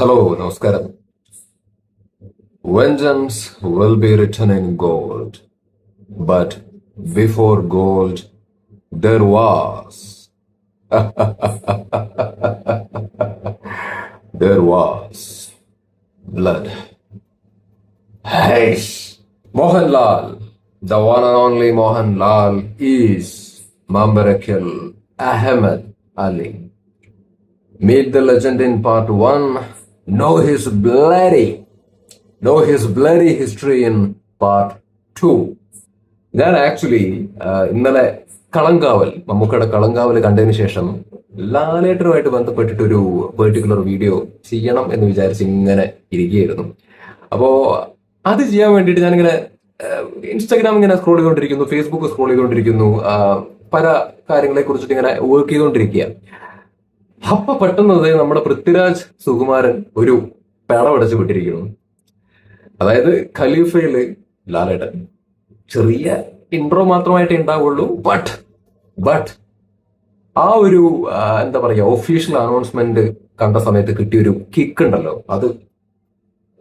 Hello നമസ്കാരം vengeance will be written in gold but before gold there was there was blood Hey, Mohanlal, the one and only Mohanlal is Mambarakil Ahmed Ali. Meet the legend in part one. Know his bloody, know his bloody history in part two. ഞാൻ actually ഇന്നലെ കളങ്കാവൽ മമ്മൂക്കയുടെ കളങ്കാവൽ കണ്ടതിന് ശേഷം ലാലേട്ടനുമായിട്ട് ബന്ധപ്പെട്ടിട്ട് ഒരു particular video ചെയ്യണം എന്ന് വിചാരിച്ച് ഇങ്ങനെ ഇരിക്കുകയായിരുന്നു അപ്പോ അത് ചെയ്യാൻ വേണ്ടിയിട്ട് ഞാനിങ്ങനെ ഇൻസ്റ്റാഗ്രാം ഇങ്ങനെ സ്ക്രോൾ ചെയ്തുകൊണ്ടിരിക്കുന്നു ഫേസ്ബുക്ക് സ്ക്രോൾ ചെയ്തുകൊണ്ടിരിക്കുന്നു പല കാര്യങ്ങളെ കുറിച്ചിട്ട് ഇങ്ങനെ വർക്ക് ചെയ്തുകൊണ്ടിരിക്കുക അപ്പൊ പെട്ടെന്ന് ദേ നമ്മുടെ പൃഥ്വിരാജ് സുകുമാരൻ ഒരു പിളവടച്ച് വിട്ടിരിക്കുന്നു. അതായത് ഖലീഫയിൽ ലാലേട്ടൻ. ചെറിയ ഇൻട്രോ മാത്രമായിട്ട് ഉണ്ടാവുള്ളൂ ബട്ട് ബട്ട് ആ ഒരു എന്താ പറയാ ഒഫീഷ്യൽ അനൗൺസ്മെന്റ് കണ്ട സമയത്ത് കിട്ടിയ ഒരു കിക്ക് ഉണ്ടല്ലോ. അത്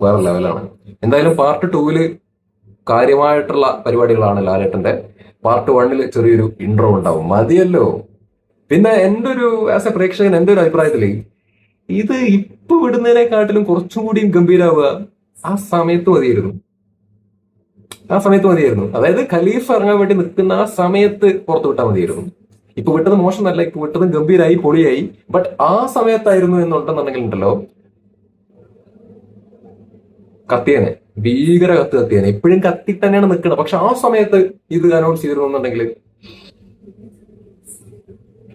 വേറെ ലെവലാണ് എന്തായാലും പാർട്ട് ടൂവിൽ കാര്യമായിട്ടുള്ള പരിപാടികളാണ് ലാലേട്ടന്റെ പാർട്ട് വണ്ണിൽ ചെറിയൊരു ഇൻട്രോ ഉണ്ടാവും. മതിയല്ലോ? പിന്നെ എന്റെ ഒരു ആസ് എ പ്രേക്ഷകൻ എന്റെ ഒരു അഭിപ്രായത്തിൽ ഇത് ഇപ്പൊ വിടുന്നതിനെക്കാട്ടിലും കുറച്ചും കൂടിയും ഗംഭീരാവുക ആ സമയത്ത് മതിയായിരുന്നു. ആ സമയത്ത് മതിയായിരുന്നു. അതായത് ഖലീഫ് ഇറങ്ങാൻ വേണ്ടി നിൽക്കുന്ന ആ സമയത്ത് പുറത്തു വിട്ടാൽ മതിയായിരുന്നു. ഇപ്പൊ വിട്ടത് മോശമല്ല ഇപ്പൊ വിട്ടത് ഗംഭീരായി പൊളിയായി. ബട്ട് ആ സമയത്തായിരുന്നു എന്നുണ്ടെന്നുണ്ടെങ്കിൽ ഉണ്ടല്ലോ കത്തിയനെ. ഭീകര കത്ത് കത്തിയനെ. ഇപ്പോഴും കത്തി തന്നെയാണ് നിൽക്കുന്നത് പക്ഷെ ആ സമയത്ത് ഇത് അനൗൺസ് ചെയ്തിരുന്നുണ്ടെങ്കിൽ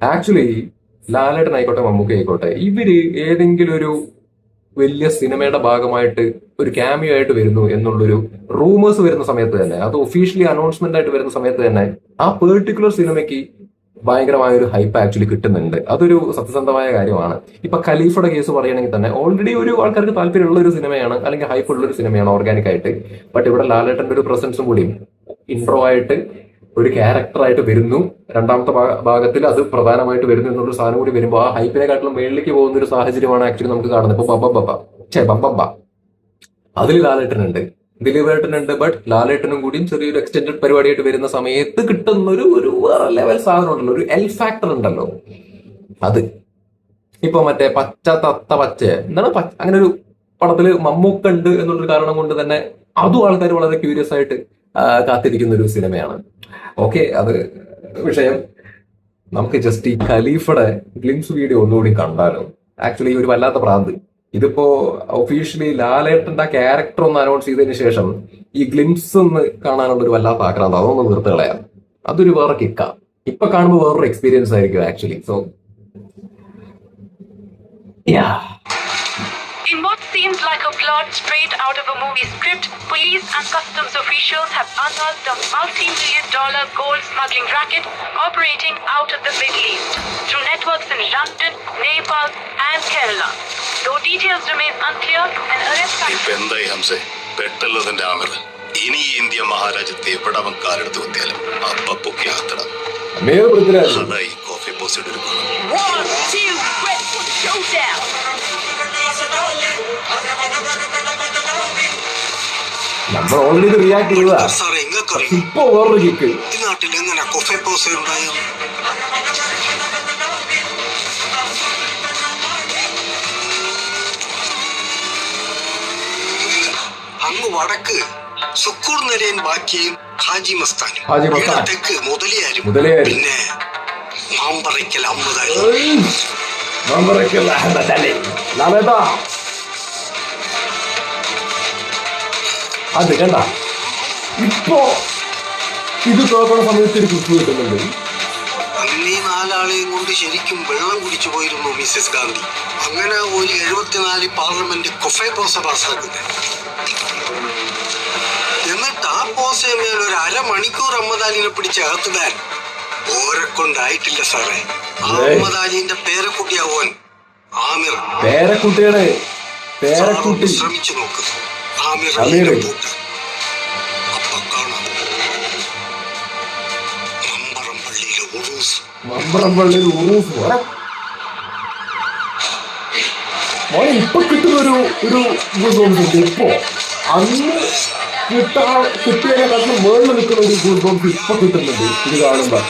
ആക്ച്വലി ലാലേട്ടൻ ആയിക്കോട്ടെ മമ്മൂക്ക ആയിക്കോട്ടെ ഇവർ ഏതെങ്കിലും ഒരു വലിയ സിനിമയുടെ ഭാഗമായിട്ട് ഒരു ക്യാമിയോ ആയിട്ട് വരുന്നു എന്നുള്ളൊരു റൂമേഴ്സ് വരുന്ന സമയത്ത് തന്നെ അത് ഒഫീഷ്യലി അനൗൺസ്മെന്റ് ആയിട്ട് വരുന്ന സമയത്ത് തന്നെ ആ പെർട്ടിക്കുലർ സിനിമയ്ക്ക് ഭയങ്കരമായ ഒരു ഹൈപ്പ് ആക്ച്വലി കിട്ടുന്നുണ്ട്. അതൊരു സത്യസന്ധമായ കാര്യമാണ്. ഇപ്പൊ ഖലീഫയുടെ കേസ് പറയുകയാണെങ്കിൽ തന്നെ ഓൾറെഡി ഒരു ആൾക്കാർക്ക് താല്പര്യമുള്ള ഒരു സിനിമയാണ് അല്ലെങ്കിൽ ഹൈപ്പ് ഉള്ള ഒരു സിനിമയാണ് ഓർഗാനിക് ആയിട്ട്. ബട്ട് ഇവിടെ ലാലേട്ടന്റെ ഒരു പ്രസൻസും കൂടി ഇൻട്രോ ആയിട്ട് ഒരു ക്യാരക്ടറായിട്ട് വരുന്നു. രണ്ടാമത്തെ ഭാഗത്തിൽ അത് പ്രധാനമായിട്ട് വരുന്നു എന്നുള്ള സാധനം കൂടി വരുമ്പോൾ ആ ഹൈപ്പിനെക്കാട്ടിലും മേളിലേക്ക് പോകുന്ന ഒരു സാഹചര്യമാണ് ആക്ച്വലി നമുക്ക് കാണുന്നത്. ഇപ്പൊ ബബ ഛേ ബബ അതിൽ ലാലേട്ടനുണ്ട്. ദിലീപേട്ടനുണ്ട് ബട്ട് ലാലേട്ടനും കൂടിയും ചെറിയൊരു എക്സ്റ്റെൻഡഡ് പരിപാടിയായിട്ട് വരുന്ന സമയത്ത് കിട്ടുന്ന ഒരു ഒരു ലെവൽ സാധനം ഉണ്ടല്ലോ. ഒരു എൽ ഫാക്ടർ ഉണ്ടല്ലോ. അത്. ഇപ്പൊ മറ്റേ പച്ച തത്ത പച്ച എന്താണ് അങ്ങനെ ഒരു പടത്തിൽ മമ്മൂക്ക ഉണ്ട് എന്നുള്ളൊരു കാരണം കൊണ്ട് തന്നെ അതും ആൾക്കാർ വളരെ ക്യൂരിയസ് ആയിട്ട് കാത്തിരിക്കുന്ന ഒരു സിനിമയാണ്. ഓക്കെ അത് വിഷയം. നമുക്ക് ജസ്റ്റ് ഈ ഖലീഫയുടെ ഗ്ലിംസ് വീഡിയോ ഒന്നുകൂടി കണ്ടാലോ? ആക്ച്വലി ഒരു വല്ലാത്ത പ്രാന്ത് ഇതിപ്പോ ഒഫീഷ്യലി ലാലേട്ടന്റെ ക്യാരക്ടർ ഒന്ന് അനൗൺസ് ചെയ്തതിന് ശേഷം ഈ ഗ്ലിംസ് ഒന്ന് കാണാനുള്ള ഒരു വല്ലാത്ത ആക്രാന്തം. അതൊന്ന് നിർത്തി കളയാം. അതൊരു വേറെ കിക്ക ഇപ്പൊ കാണുമ്പോൾ വേറൊരു എക്സ്പീരിയൻസ് ആയിരിക്കും actually so what seems like a plot straight out of a movie script, police and customs officials have unearthed a multi-million dollar gold smuggling racket operating out of the Middle East through networks in London, Nepal and Kerala. Though details remain unclear, an arrest ഇപ്പൊ എന്തായി ഹംസേ പെട്ടുള്ളതിന്റെ ആമിർ ഇനി ഈ India മഹാരാജ്യത്തെ എവിടെ അവൻ കാലെടുത്ത് കുത്തിയാലും അപ്പൊക്കെ ആത്തണം mayor Prithviraj അതായി coffee പോസിയുടെ ഒരു നമ്മൾ ഓൾറെഡി റിയാക്ട് ചെയ്തതാ. എങ്ങക്കറിയും ഇപ്പൊ വേറൊരു കിക്ക് ഈ നാട്ടിൽ എങ്ങനെ? കൊഫെ പോസ ഉണ്ടായോ? അങ്ങ് വടക്ക് സുക്കൂർ നരയൻ ബാക്കിയും ഹാജി മസ്താനും. ഹാജി മസ്താൻ. തെക്ക് മുതലിയാരും. മുതലിയാരും. പിന്നെ മാമ്പറയ്ക്കൽ അമ്മതായി നമ്പറൊക്കെയുള്ള അഹമ്മദ് അത് കണ്ട ഇപ്പോ ഇത് തോക്കണ സമയത്ത് ഒരു കുത്തു കിട്ടുന്നുണ്ട്. അന്ന് നാലാളെയും കൊണ്ട് ശരിക്കും വെള്ളം കുടിച്ചു പോയിരുന്നു മിസ്സസ് ഗാന്ധി അങ്ങനെ ഒരു എഴുപത്തിനാല് പാർലമെന്റ് കൊഫെ പോസ പാസ്സാക്കുന്നത് എന്നിട്ട് ആ പോസയമേൽ ഒരു അരമണിക്കൂർ അമ്മദാലിനെ പിടിച്ച് അകത്തിടാൻ ഓരെ കൊണ്ടായിട്ടില്ല സാറേ. ആ. അമ്മദാലിന്റെ പേരക്കുട്ടിയാവോൻ ആമിർ. പേരക്കുട്ടിയുടെ പേരക്കുട്ടി. ശ്രമിച്ചു നോക്ക്. ആമിർ ഉറൂഫ് മോനെ ഇപ്പൊ കിട്ടുന്ന ഒരു ഒരു ഗുഡ് ഇപ്പോ അന്ന് കിട്ടാ കിട്ടിയതിനെക്കാട്ടിലും വേൾഡ് നിൽക്കുന്ന ഒരു ഗുഡ് ബോംസ് ഇപ്പൊ കിട്ടുന്നുണ്ട് ഇത് കാണുമ്പോ.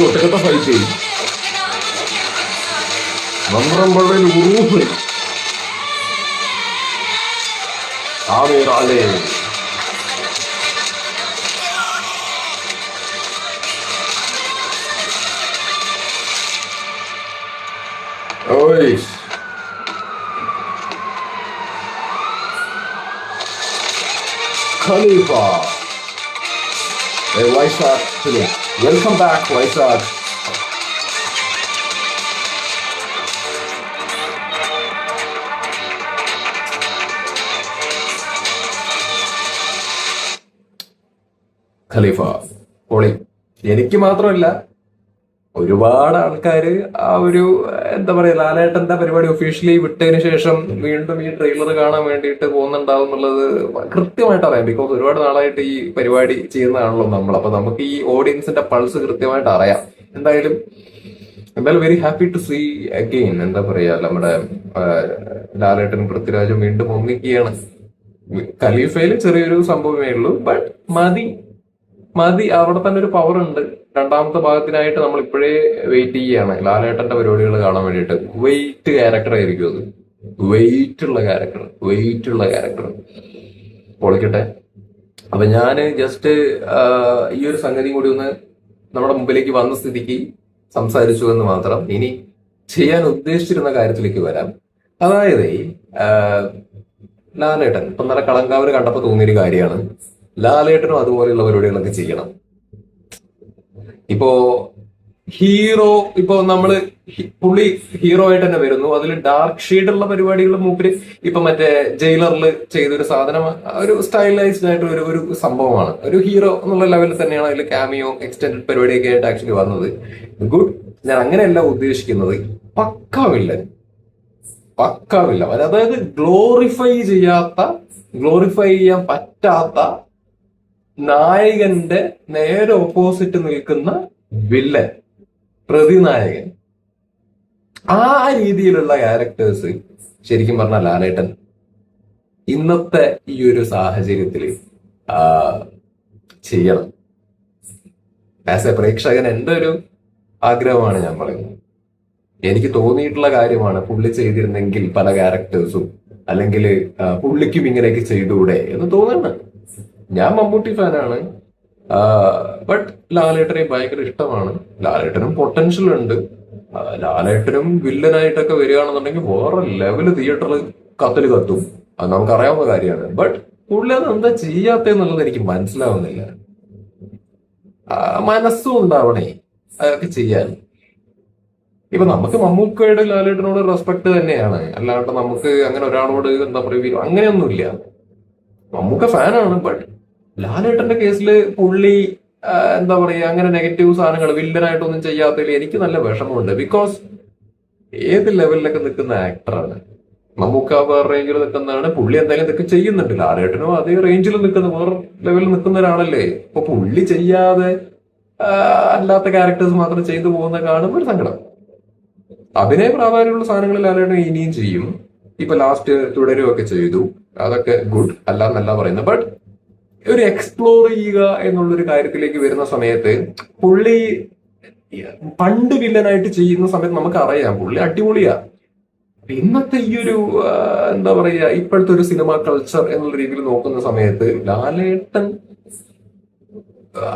ഒറ്റക്കത്തെ ഫൈറ്റ് ചെയ്യും. മന്ത്രം പള്ളിയിൽ ஆமீர் Oh, ஓய் Khalifa. Hey, Waisak. Welcome back, Waisak. Khalifa പൊളി. എനിക്ക് മാത്രമല്ല ഒരുപാട് ആൾക്കാര് ആ ഒരു എന്താ പറയാ ലാലേട്ടന്റെ പരിപാടി ഒഫീഷ്യലി വിട്ടതിന് ശേഷം വീണ്ടും ഈ ട്രെയിലർ കാണാൻ വേണ്ടിയിട്ട് പോകുന്നുണ്ടാവും എന്നുള്ളത് കൃത്യമായിട്ട് അറിയാം. ബിക്കോസ് ഒരുപാട് നാളായിട്ട് ഈ പരിപാടി ചെയ്യുന്നതാണല്ലോ നമ്മൾ. അപ്പൊ നമുക്ക് ഈ ഓഡിയൻസിന്റെ പൾസ് കൃത്യമായിട്ട് അറിയാം. എന്തായാലും എന്തായാലും very happy to see again എന്താ പറയാ നമ്മുടെ ലാലേട്ടൻ പൃഥ്വിരാജും വീണ്ടും ഒന്നിക്കുകയാണ്. ഖലീഫയിൽ ചെറിയൊരു സംഭവമേ ഉള്ളൂ ബട്ട് മതി. മതി അവിടെ തന്നെ ഒരു പവർ ഉണ്ട്. രണ്ടാമത്തെ ഭാഗത്തിനായിട്ട് നമ്മൾ ഇപ്പോഴേ വെയിറ്റ് ചെയ്യാണ് ലാലേട്ടന്റെ പരിപാടികൾ കാണാൻ വേണ്ടിയിട്ട്. വെയിറ്റ് ക്യാരക്ടർ ആയിരിക്കും അത്. വെയിറ്റ് ഉള്ള ക്യാരക്ടർ വെയിറ്റ് ഉള്ള ക്യാരക്ടർ പൊളിക്കട്ടെ. അപ്പൊ ഞാൻ ജസ്റ്റ് ഈ ഒരു സംഗതി കൂടി ഒന്ന് നമ്മുടെ മുമ്പിലേക്ക് വന്ന സ്ഥിതിക്ക് സംസാരിച്ചു എന്ന് മാത്രം ഇനി ചെയ്യാൻ ഉദ്ദേശിച്ചിരുന്ന കാര്യത്തിലേക്ക് വരാം. അതായത് ലാലേട്ടൻ ഇപ്പൊ നല്ല കളങ്കാവര് കണ്ടപ്പോ തോന്നിയൊരു കാര്യമാണ്. ലാലേട്ടനും അതുപോലെയുള്ള പരിപാടികളൊക്കെ ചെയ്യണം. ഇപ്പോ ഹീറോ ഇപ്പോ നമ്മൾ പുള്ളി ഹീറോ ആയിട്ട് തന്നെ വരുന്നു. അതിൽ ഡാർക്ക് ഷെയ്ഡുള്ള പരിപാടികൾ മൂപ്പര് ഇപ്പൊ മറ്റേ ജയിലറിൽ ചെയ്തൊരു സാധനം ഒരു സ്റ്റൈലൈസ്ഡ് ആയിട്ട് ഒരു ഒരു സംഭവമാണ്. ഒരു ഹീറോ എന്നുള്ള ലെവലിൽ തന്നെയാണ് അതിൽ ക്യാമിയോ എക്സ്റ്റൻഡ് പരിപാടിയൊക്കെ ആയിട്ട് ആക്ച്വലി വന്നത്. ഗുഡ് ഞാൻ അങ്ങനെയല്ല ഉദ്ദേശിക്കുന്നത്. പക്കാവില്ല പക്കാവില്ല അതായത് ഗ്ലോറിഫൈ ചെയ്യാത്ത ഗ്ലോറിഫൈ ചെയ്യാൻ പറ്റാത്ത നായകന്റെ നേരെ ഓപ്പോസിറ്റ് നിൽക്കുന്ന വില്ലൻ പ്രതിനായകൻ. ആ രീതിയിലുള്ള ക്യാരക്ടേഴ്സ് ശരിക്കും പറഞ്ഞ ലാലേട്ടൻ ഇന്നത്തെ ഈ ഒരു സാഹചര്യത്തിൽ ചെയ്യണം. ആസ് എ പ്രേക്ഷകൻ എന്റെ ഒരു ആഗ്രഹമാണ് ഞാൻ പറയുന്നത്. എനിക്ക് തോന്നിയിട്ടുള്ള കാര്യമാണ് പുള്ളി ചെയ്തിരുന്നെങ്കിൽ പല ക്യാരക്ടേഴ്സും അല്ലെങ്കിൽ പുള്ളിക്കും ഇങ്ങനെയൊക്കെ ചെയ്തുകൂടെ എന്ന് തോന്നുന്നു ഞാൻ മമ്മൂട്ടി ഫാനാണ്. ബട്ട് ലാലേട്ടനെ ഭയങ്കര ഇഷ്ടമാണ്. ലാലേട്ടനും പൊട്ടൻഷ്യൽ ഉണ്ട്. ലാലേട്ടനും വില്ലനായിട്ടൊക്കെ വരികയാണെന്നുണ്ടെങ്കിൽ വേറെ ലെവൽ തിയേറ്ററിൽ കത്തൽ കത്തും. അത് നമുക്കറിയാവുന്ന കാര്യമാണ്. ബട്ട് പുള്ളി അത് എന്താ ചെയ്യാത്തെന്നുള്ളത് എനിക്ക് മനസ്സിലാവുന്നില്ല. മനസ്സും ഉണ്ടാവണേ അതൊക്കെ ചെയ്യാൻ. ഇപ്പൊ നമുക്ക് മമ്മൂക്കയുടെ ലാലേട്ടനോട് റെസ്പെക്ട് തന്നെയാണ്. അല്ലാണ്ട് നമുക്ക് അങ്ങനെ ഒരാളോട് എന്താ പറയുക അങ്ങനെയൊന്നുമില്ല. മമ്മൂക്ക ഫാനാണ് ബട്ട് ലാലേട്ടന്റെ കേസിൽ പുള്ളി എന്താ പറയാ അങ്ങനെ നെഗറ്റീവ് സാധനങ്ങൾ വില്ലനായിട്ടൊന്നും ചെയ്യാത്തതിൽ എനിക്ക് നല്ല വിഷമമുണ്ട്. ബിക്കോസ് ഏത് ലെവലിലൊക്കെ നിൽക്കുന്ന ആക്ടറാണ് മമ്മൂക്ക വേറെ റേഞ്ചിൽ നിൽക്കുന്നതാണ്. പുള്ളി എന്തായാലും ഇതൊക്കെ ചെയ്യുന്നുണ്ട്. ലാലേട്ടനും അതേ റേഞ്ചിൽ നിൽക്കുന്ന വേറെ ലെവലിൽ നിൽക്കുന്ന ഒരാളല്ലേ? അപ്പൊ പുള്ളി ചെയ്യാതെ അല്ലാത്ത ക്യാരക്ടേഴ്സ് മാത്രം ചെയ്തു പോകുന്ന കാണുമ്പോൾ ഒരു സങ്കടം. അഭിനയ പ്രാധാന്യമുള്ള സാധനങ്ങൾ ലാലേട്ടൻ ഇനിയും ചെയ്യും. ഇപ്പൊ ലാസ്റ്റ് തുടരുകയൊക്കെ ചെയ്തു. അതൊക്കെ ഗുഡ് അല്ല എന്നല്ല പറയുന്നത്. ബട്ട് ഒരു എക്സ്പ്ലോർ ചെയ്യുക എന്നുള്ളൊരു കാര്യത്തിലേക്ക് വരുന്ന സമയത്ത് പുള്ളി പണ്ട് വില്ലനായിട്ട് ചെയ്യുന്ന സമയത്ത് നമുക്ക് അറിയാം പുള്ളി അടിപൊളിയാ. ഇന്നത്തെ ഈ ഒരു എന്താ പറയുക ഇപ്പോഴത്തെ ഒരു സിനിമ കൾച്ചർ എന്നുള്ള രീതിയിൽ നോക്കുന്ന സമയത്ത് ലാലേട്ടൻ ആ,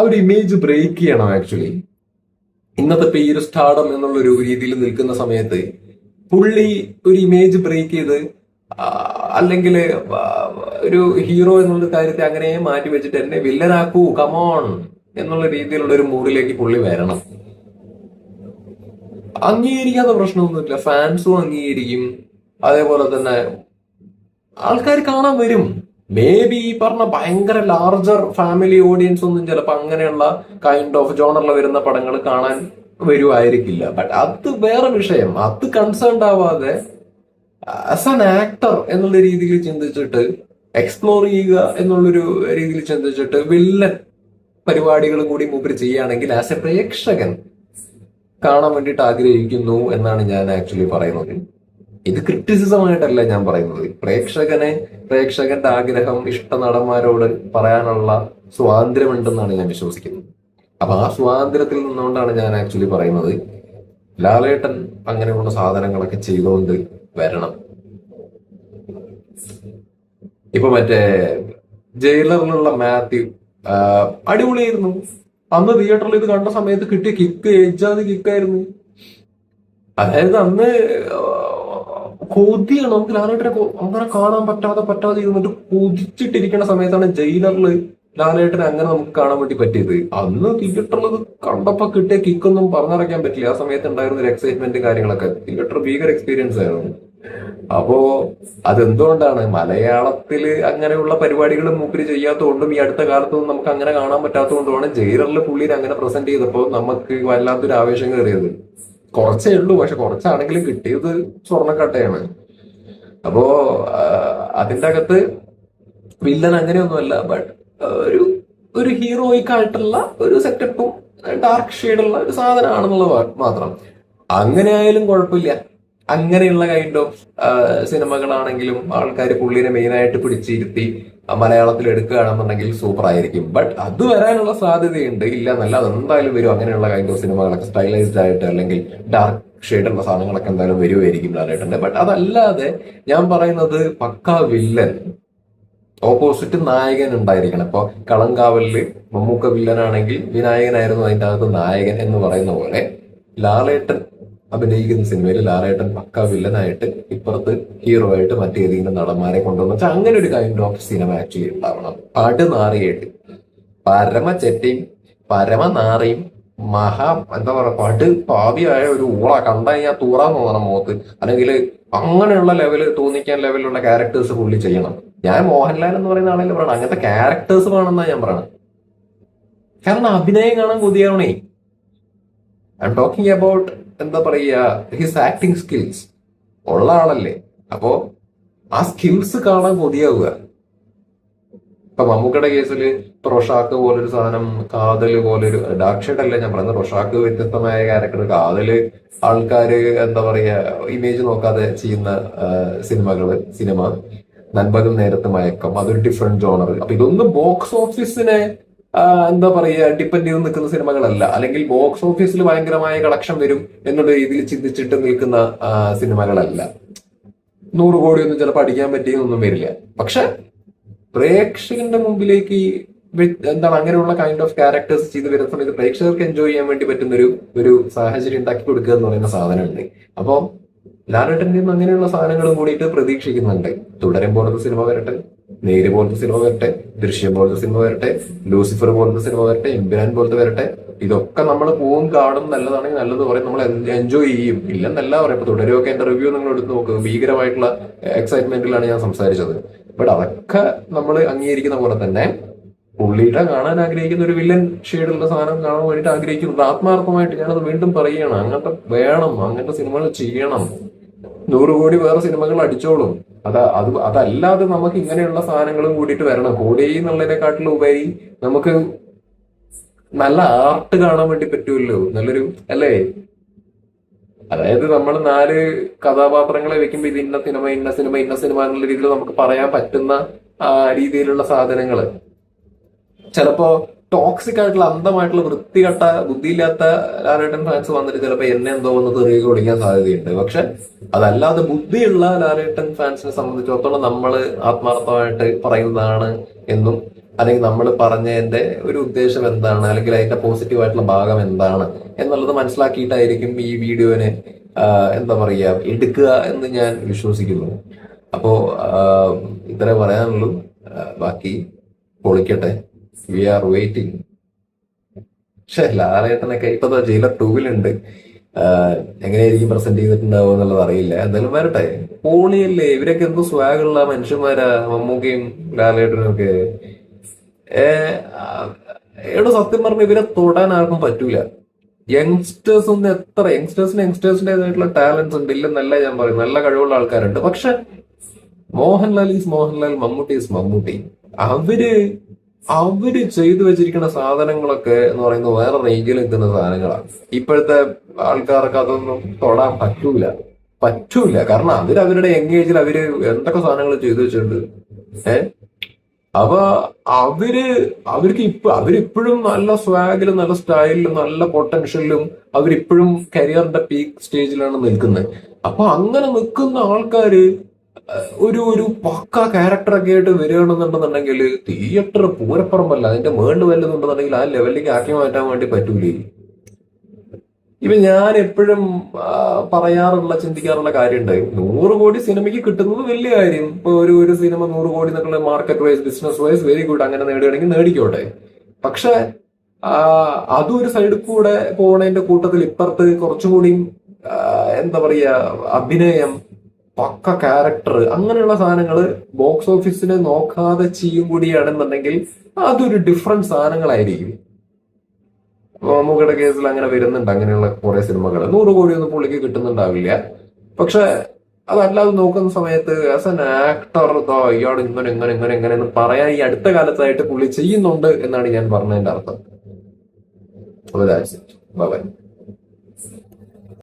ഒരു ഇമേജ് ബ്രേക്ക് ചെയ്യണം ആക്ച്വലി ഇന്നത്തെ ഇപ്പൊ ഈ ഒരു സ്റ്റാർഡം എന്നുള്ള ഒരു രീതിയിൽ നിൽക്കുന്ന സമയത്ത് പുള്ളി ഒരു ഇമേജ് ബ്രേക്ക് ചെയ്ത് അല്ലെങ്കിൽ ഒരു ഹീറോ എന്നുള്ള കാര്യത്തെ അങ്ങനെ മാറ്റി വെച്ചിട്ട് എന്നെ വില്ലനാക്കൂ കമോൺ എന്നുള്ള രീതിയിലുള്ള ഒരു മൂഡിലേക്ക് പുള്ളി വരണം. അംഗീകരിക്കാത്ത പ്രശ്നമൊന്നുമില്ല. ഫാൻസും അംഗീകരിക്കും. അതേപോലെ തന്നെ ആൾക്കാർ കാണാൻ വരും. മേ ബി ഈ പറഞ്ഞ ഭയങ്കര ലാർജർ ഫാമിലി ഓഡിയൻസ് ഒന്നും ചിലപ്പോൾ അങ്ങനെയുള്ള കൈൻഡ് ഓഫ് ജോണറിൽ വരുന്ന പടങ്ങൾ കാണാൻ വരുമായിരിക്കില്ല ബട്ട് അത് വേറെ വിഷയം. അത് കൺസേൺ ആവാതെ ആസ് ആൻ ആക്ടർ എന്നുള്ള രീതിയിൽ ചിന്തിച്ചിട്ട് എക്സ്പ്ലോർ ചെയ്യുക എന്നുള്ളൊരു രീതിയിൽ ചിന്തിച്ചിട്ട് വില്ലൻ പരിപാടികളും കൂടി മൂപ്പര് ചെയ്യുകയാണെങ്കിൽ ആസ് എ പ്രേക്ഷകൻ കാണാൻ വേണ്ടിയിട്ട് ആഗ്രഹിക്കുന്നു എന്നാണ് ഞാൻ ആക്ച്വലി പറയുന്നത്. ഇത് ക്രിറ്റിസിസം ആയിട്ടല്ല ഞാൻ പറയുന്നത്. പ്രേക്ഷകനെ പ്രേക്ഷകന്റെ ആഗ്രഹം ഇഷ്ട നടന്മാരോട് പറയാനുള്ള സ്വാതന്ത്ര്യമുണ്ടെന്നാണ് ഞാൻ വിശ്വസിക്കുന്നത്. അപ്പൊ ആ സ്വാതന്ത്ര്യത്തിൽ നിന്നുകൊണ്ടാണ് ഞാൻ ആക്ച്വലി പറയുന്നത്. ലാലേട്ടൻ അങ്ങനെയുള്ള സാധനങ്ങളൊക്കെ ചെയ്തുകൊണ്ട് വരണം. ഇപ്പൊ മറ്റേ ജയിലറിലുള്ള മാത്യു അടിപൊളിയായിരുന്നു. അന്ന് തിയേറ്ററിൽ ഇത് കണ്ട സമയത്ത് കിട്ടിയ കിക്ക് എജാതി കിക്കായിരുന്നു അതായത് അന്ന് കൊതിയാണ്. നമുക്ക് ലാലേട്ടനെ അങ്ങനെ കാണാൻ പറ്റാതെ പറ്റാതെ ഇരുന്നിട്ട് കൊതിച്ചിട്ടിരിക്കുന്ന സമയത്താണ് ജയിലറിൽ ലാലേട്ടനെ അങ്ങനെ നമുക്ക് കാണാൻ വേണ്ടി പറ്റിയത്. അന്ന് തിയേറ്ററിൽ ഇത് കണ്ടപ്പോ കിട്ടിയ കിക്കൊന്നും പറഞ്ഞറിയിക്കാൻ പറ്റില്ല. ആ സമയത്ത് ഉണ്ടായിരുന്ന ഒരു എക്സൈറ്റ്മെന്റ് കാര്യങ്ങളൊക്കെ. തിയേറ്റർ ഭീകര എക്സ്പീരിയൻസ് ആയിരുന്നു. അപ്പോ അതെന്തുകൊണ്ടാണ് മലയാളത്തിൽ അങ്ങനെയുള്ള പരിപാടികൾ മൂപ്പര് ചെയ്യാത്തതുകൊണ്ടും ഈ അടുത്ത കാലത്തൊന്നും നമുക്ക് അങ്ങനെ കാണാൻ പറ്റാത്തതുകൊണ്ടുമാണ് ജയിലറിൽ പുള്ളിയിൽ അങ്ങനെ പ്രസന്റ് ചെയ്തപ്പോൾ നമുക്ക് വല്ലാത്തൊരു ആവേശം കയറിയത്. കുറച്ചേ ഉള്ളൂ പക്ഷെ കുറച്ചാണെങ്കിലും കിട്ടിയത് സ്വർണക്കട്ടയാണ്. അപ്പോ അതിന്റെ അകത്ത് വില്ലൻ അങ്ങനെയൊന്നുമല്ല ബട്ട് ഒരു ഒരു ഹീറോയിക് ആയിട്ടുള്ള ഒരു സെറ്റപ്പും ഡാർക്ക് ഷെയ്ഡുള്ള ഒരു സാധനമാണെന്നുള്ളത് മാത്രം. അങ്ങനെ ആയാലും കുഴപ്പമില്ല. അങ്ങനെയുള്ള കൈൻഡ് ഓഫ് സിനിമകളാണെങ്കിലും ആൾക്കാർ പുള്ളിനെ മെയിനായിട്ട് പിടിച്ചിരുത്തി മലയാളത്തിൽ എടുക്കുകയാണെന്നുണ്ടെങ്കിൽ സൂപ്പർ ആയിരിക്കും. ബട്ട് അത് വരാനുള്ള സാധ്യതയുണ്ട്. ഇല്ല എന്നല്ല. അതെന്തായാലും വരും. അങ്ങനെയുള്ള കൈൻഡ് ഓഫ് സിനിമകളൊക്കെ സ്റ്റൈലൈസ്ഡ് ആയിട്ട് അല്ലെങ്കിൽ ഡാർക്ക് ഷെയ്ഡുള്ള സാധനങ്ങളൊക്കെ എന്തായാലും വരുമായിരിക്കും ലാലേട്ടന്റെ ബട്ട് അതല്ലാതെ ഞാൻ പറയുന്നത് പക്ക വില്ലൻ ഓപ്പോസിറ്റ് നായകൻ ഉണ്ടായിരിക്കണം. ഇപ്പൊ കളങ്കാവലിൽ മമ്മൂക്ക വില്ലനാണെങ്കിൽ വിനായകനായിരുന്നു അതിന്റെ അകത്ത് നായകൻ എന്ന് പറയുന്ന പോലെ ലാലേട്ടൻ അഭിനയിക്കുന്ന സിനിമയിൽ ലാലേട്ടൻ പക്ക വില്ലനായിട്ട് ഇപ്പുറത്ത് ഹീറോ ആയിട്ട് മറ്റേതെങ്കിലും നടന്മാരെ കൊണ്ടുവന്നു വെച്ചാൽ അങ്ങനെ ഒരു കൈൻഡ് ഓഫ് സിനിമ ആക്ച്വലി ഉണ്ടാവണം. പടുനാറിയായിട്ട് പരമ ചെറ്റയും പരമ നാറിയും മഹാ എന്താ പറയാ പട് പാവിയായ ഒരു ഊള. കണ്ട കഴിഞ്ഞാൽ തൂറാന്ന് തോന്നണം മുഖത്ത്. അല്ലെങ്കിൽ അങ്ങനെയുള്ള ലെവൽ തോന്നിക്കാൻ ലെവലിലുള്ള ക്യാരക്ടേഴ്സ് പുള്ളി ചെയ്യണം. ഞാൻ മോഹൻലാൽ എന്ന് പറയുന്ന ആളല്ലേ പറയണം. അങ്ങനത്തെ ക്യാരക്ടേഴ്സ് വേണമെന്നാ ഞാൻ പറയണം. കാരണം അഭിനയം കാണാൻ കൊതിയാവണേ. ഐ എം ടോക്കിംഗ് അബൌട്ട് എന്താ പറയുക ഹിസ് ആക്ടിങ് സ്കിൽസ് ഉള്ള ആളല്ലേ. അപ്പോ ആ സ്കിൽസ് കാണാൻ കൊതിയാവുക ഇപ്പൊ മമ്മൂക്കയുടെ കേസിൽ ഇപ്പൊ റൊഷാക്ക് പോലൊരു സാധനം കാതൽ പോലൊരു ഷെയ്ഡ് അല്ല ഞാൻ പറയുന്നത് റൊഷാക്ക് വ്യത്യസ്തമായ ക്യാരക്ടർ കാതൽ ആൾക്കാര് എന്താ പറയാ ഇമേജ് നോക്കാതെ ചെയ്യുന്ന സിനിമകൾ സിനിമ. നൻപതും നേരത്തെ മയക്കം അതൊരു ഡിഫറെന്റ് ജോണർ അപ്പൊ ഇതൊന്നും ബോക്സ് ഓഫീസിനെ എന്താ പറയുക ഡിപ്പെൻഡ് ചെയ്ത് നിൽക്കുന്ന സിനിമകളല്ല. അല്ലെങ്കിൽ ബോക്സ് ഓഫീസിൽ ഭയങ്കരമായ കളക്ഷൻ വരും എന്നുള്ള രീതിയിൽ ചിന്തിച്ചിട്ട് നിൽക്കുന്ന സിനിമകളല്ല. നൂറ് കോടിയൊന്നും ചിലപ്പോൾ അടിക്കാൻ പറ്റിയെന്നൊന്നും വരില്ല. പക്ഷെ പ്രേക്ഷകന്റെ മുമ്പിലേക്ക് എന്താണ് അങ്ങനെയുള്ള കൈൻഡ് ഓഫ് ക്യാരക്ടേഴ്സ് ചെയ്ത് വരുന്ന സമയത്ത് പ്രേക്ഷകർക്ക് എൻജോയ് ചെയ്യാൻ വേണ്ടി പറ്റുന്ന ഒരു ഒരു സാഹചര്യം ഉണ്ടാക്കി കൊടുക്കുക എന്ന് പറയുന്ന സാധനമുണ്ട്. അപ്പോൾ ലാലേട്ടന്റെ അങ്ങനെയുള്ള സാധനങ്ങളും കൂടിയിട്ട് പ്രതീക്ഷിക്കുന്നുണ്ട്. തുടരും പോലത്തെ സിനിമ വരട്ടെ. നേര് പോലത്തെ സിനിമ വരട്ടെ ദൃശ്യം പോലത്തെ സിനിമ വരട്ടെ ലൂസിഫർ പോലത്തെ സിനിമ വരട്ടെ എംബിരാൻ പോലത്തെ വരട്ടെ ഇതൊക്കെ നമ്മൾ പോകും കാണും നല്ലതാണെങ്കിൽ നല്ലത് പറയും. നമ്മൾ എൻജോയ് ചെയ്യും. ഇല്ലെന്നല്ല പറയാം. ഇപ്പൊ തുടരുമൊക്കെ എന്റെ റിവ്യൂ നിങ്ങൾ എടുത്ത് നോക്കുക ഭീകരമായിട്ടുള്ള എക്സൈറ്റ്മെന്റിലാണ് ഞാൻ സംസാരിച്ചത്. ബട്ട് അതൊക്കെ നമ്മൾ അംഗീകരിക്കുന്ന പോലെ തന്നെ പുള്ളിയുടെ കാണാൻ ആഗ്രഹിക്കുന്ന ഒരു വില്ലൻ ഷെയ്ഡുള്ള സാധനം കാണാൻ വേണ്ടിയിട്ട് ആഗ്രഹിക്കുന്നത് ആത്മാർത്ഥമായിട്ട് ഞാനത് വീണ്ടും പറയുകയാണ്. അങ്ങനത്തെ വേണം അങ്ങനത്തെ സിനിമകൾ ചെയ്യണം. നൂറ് കോടി വേറെ സിനിമകൾ അടിച്ചോളും. അത് അത് അതല്ലാതെ നമുക്ക് ഇങ്ങനെയുള്ള സാധനങ്ങളും കൂടിയിട്ട് വരണം. കോടി എന്നുള്ളതിനെക്കാട്ടിലും ഉപരി നമുക്ക് നല്ല ആർട്ട് കാണാൻ വേണ്ടി പറ്റുമല്ലോ നല്ലൊരു അല്ലേ? അതായത് നമ്മൾ നാല് കഥാപാത്രങ്ങളെ വെക്കുമ്പോൾ ഇത് ഇന്ന സിനിമ ഇന്ന സിനിമ ഇന്ന സിനിമ എന്നുള്ള രീതിയിൽ നമുക്ക് പറയാൻ പറ്റുന്ന രീതിയിലുള്ള സാധനങ്ങൾ. ചിലപ്പോ ടോക്സിക് ആയിട്ടുള്ള അന്ധമായിട്ടുള്ള വൃത്തികെട്ട ബുദ്ധിയില്ലാത്ത ലാലേട്ടൻ ഫാൻസ് വന്നിട്ട് ചിലപ്പോൾ എന്നെ എന്തോ വന്ന് തെറിയൊക്കെ വിളിക്കാൻ സാധ്യതയുണ്ട്. പക്ഷെ അതല്ലാതെ ബുദ്ധിയുള്ള ലാലേട്ടൻ ഫാൻസിനെ സംബന്ധിച്ചിടത്തോളം നമ്മൾ ആത്മാർത്ഥമായിട്ട് പറയുന്നതാണ് എന്നും അല്ലെങ്കിൽ നമ്മൾ പറഞ്ഞതിന്റെ ഒരു ഉദ്ദേശം എന്താണ് അല്ലെങ്കിൽ അതിന്റെ പോസിറ്റീവ് ആയിട്ടുള്ള ഭാഗം എന്താണ് എന്നുള്ളത് മനസ്സിലാക്കിയിട്ടായിരിക്കും ഈ വീഡിയോനെ എന്താ പറയുക എടുക്കുക എന്ന് ഞാൻ വിശ്വസിക്കുന്നു. അപ്പോ ഇത്രേ പറയാനുള്ളൂ. ബാക്കി പൊളിക്കട്ടെ. വി ആർ വെയിറ്റിംഗ് പക്ഷെ ലാലേട്ടനൊക്കെ ഇപ്പൊ ജയിലർ ടൂവിലുണ്ട്. എങ്ങനെയായിരിക്കും പ്രസന്റ് ചെയ്തിട്ടുണ്ടാവുക എന്നുള്ളത് അറിയില്ല. എന്തായാലും വരട്ടെ. പോളിയല്ലേ ഇവരൊക്കെ എന്തോ സ്വാഗുള്ള മനുഷ്യന്മാരാ മമ്മൂക്കയും ലാലേട്ടനും ഒക്കെ. ഏടെ സത്യം പറഞ്ഞ ഇവരെ തൊടാൻ ആർക്കും പറ്റൂല. യങ്സ്റ്റേഴ്സ് ഒന്നും എത്ര യങ്സ്റ്റേഴ്സിന് യങ്സ്റ്റേഴ്സിന്റേതായിട്ടുള്ള ടാലൻസ് ഉണ്ട്. ഇല്ലെന്നല്ല ഞാൻ പറയും നല്ല കഴിവുള്ള ആൾക്കാരുണ്ട്. പക്ഷെ മോഹൻലാൽ ഈസ് മോഹൻലാൽ മമ്മൂട്ടി ഈസ് മമ്മൂട്ടി. അവർ അവർ ചെയ്തു വെച്ചിരിക്കുന്ന സാധനങ്ങളൊക്കെ എന്ന് പറയുന്നത് വേറെ റേഞ്ചിൽ നിൽക്കുന്ന സാധനങ്ങളാണ്. ഇപ്പോഴത്തെ ആൾക്കാർക്ക് അതൊന്നും തൊടാൻ പറ്റൂല. പറ്റൂല. കാരണം അതിൽ അവരുടെ എൻഗേജിൽ അവർ എന്തൊക്കെ സാധനങ്ങൾ ചെയ്തു വെച്ചിട്ടുണ്ട്. ഏ? അപ്പൊ അവർ അവർക്ക് ഇപ്പൊ അവരിപ്പോഴും നല്ല സ്വാഗിലും നല്ല സ്റ്റൈലിലും നല്ല പൊട്ടൻഷ്യലിലും അവരിപ്പോഴും കരിയറിന്റെ പീക്ക് സ്റ്റേജിലാണ് നിൽക്കുന്നത്. അപ്പൊ അങ്ങനെ നിൽക്കുന്ന ആൾക്കാര് ഒരു ഒരു പക്ക ക്യാരക്ടറൊക്കെ ആയിട്ട് വരികയാണെന്നുണ്ടെന്നുണ്ടെങ്കിൽ തിയേറ്റർ പൂരപ്പുറമല്ല അതിന്റെ മേണ്ട് വല്ലതുണ്ടെന്നുണ്ടെങ്കിൽ ആ ലെവലിലേക്ക് ആക്കി മാറ്റാൻ വേണ്ടി പറ്റൂലേ? ഇപ്പൊ ഞാൻ എപ്പോഴും പറയാറുള്ള ചിന്തിക്കാറുള്ള കാര്യം കാര്യമുണ്ട്. നൂറ് കോടി സിനിമയ്ക്ക് കിട്ടുന്നത് വലിയ കാര്യം. ഇപ്പൊ ഒരു ഒരു സിനിമ നൂറ് കോടി എന്നൊക്കെ market wise business wise very good അങ്ങനെ നേടുകയാണെങ്കിൽ നേടിക്കോട്ടെ. പക്ഷെ അതും ഒരു സൈഡിൽ കൂടെ പോണതിന്റെ കൂട്ടത്തിൽ ഇപ്പുറത്ത് കുറച്ചുകൂടി എന്താ പറയാ അഭിനയം പക്ക ക്യാരക്ടർ അങ്ങനെയുള്ള സാധനങ്ങൾ ബോക്സ് ഓഫീസിനെ നോക്കാതെ ചെയ്യും കൂടിയാണെന്നുണ്ടെങ്കിൽ അതൊരു ഡിഫറെന്റ് സാധനങ്ങളായിരിക്കും. മമ്മൂക്കയുടെ കേസിൽ അങ്ങനെ വരുന്നുണ്ട്. അങ്ങനെയുള്ള കുറെ സിനിമകൾ നൂറ് കോടിയൊന്നും പുള്ളിക്ക് കിട്ടുന്നുണ്ടാവില്ല. പക്ഷെ അതല്ലാതെ നോക്കുന്ന സമയത്ത് ആസ് എൻ ആക്ടർ ഇയാൾ ഇങ്ങനെ ഇങ്ങനെ ഇങ്ങനെ ഇങ്ങനെ എന്ന് പറയാൻ ഈ അടുത്ത കാലത്തായിട്ട് പുള്ളി ചെയ്യുന്നുണ്ട് എന്നാണ് ഞാൻ പറഞ്ഞതിന്റെ അർത്ഥം. അപ്പൊ